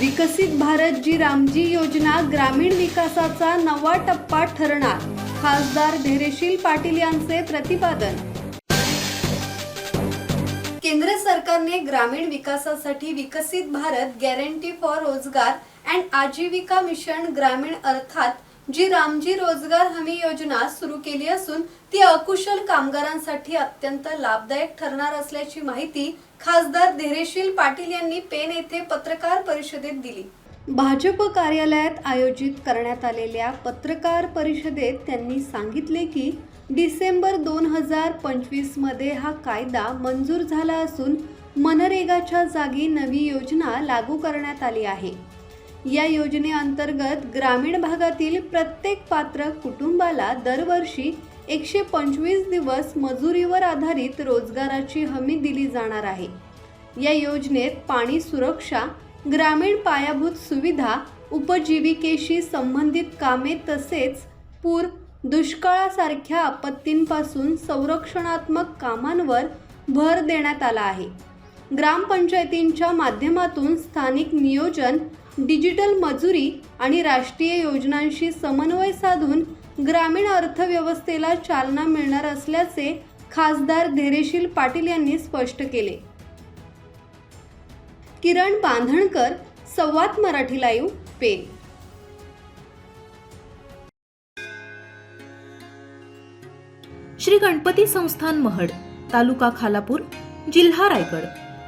विकसित भारत जी रामजी योजना ग्रामीण विकासाचा नवा टप्पा ठरणार. खासदार धैर्यशील पाटील यांचे प्रतिपादन. केंद्र सरकारने ग्रामीण विकासासाठी Viksit Bharat guarantee for Rozgar and Ajeevika mission Gramin अर्थात जी रामजी रोजगार हमी योजना सुरू केली असून ती अकुशल कामगारांसाठी अत्यंत लाभदायक ठरणार असल्याची माहिती खासदार धैर्यशील पाटील यांनी पेन येथे पत्रकार परिषदेत दिली. भाजप कार्यालयात आयोजित करण्यात आलेल्या पत्रकार परिषदेत त्यांनी सांगितले की डिसेंबर दोन हजार पंचवीसमध्ये हा कायदा मंजूर झाला असून मनरेगाच्या जागी नवी योजना लागू करण्यात आली आहे. या योजनेअंतर्गत ग्रामीण भागातील प्रत्येक पात्र कुटुंबाला दरवर्षी एकशे पंचवीस दिवस मजुरीवर आधारित रोजगाराची हमी दिली जाणार आहे. या योजनेत पाणी सुरक्षा ग्रामीण पायाभूत सुविधा उपजीविकेशी संबंधित कामे तसेच पूर दुष्काळासारख्या आपत्तींपासून संरक्षणात्मक कामांवर भर देण्यात आला आहे. ग्रामपंचायतींच्या माध्यमातून स्थानिक नियोजन डिजिटल मजुरी आणि राष्ट्रीय योजनांशी समन्वय साधून ग्रामीण अर्थव्यवस्थेला चालना मिळणार असल्याचे खासदार धैर्यशील पाटील यांनी स्पष्ट केले. किरण बांधणकर संवाद मराठी लाईव्ह पेन श्री गणपती संस्थान महड तालुका खालापूर जिल्हा रायगड.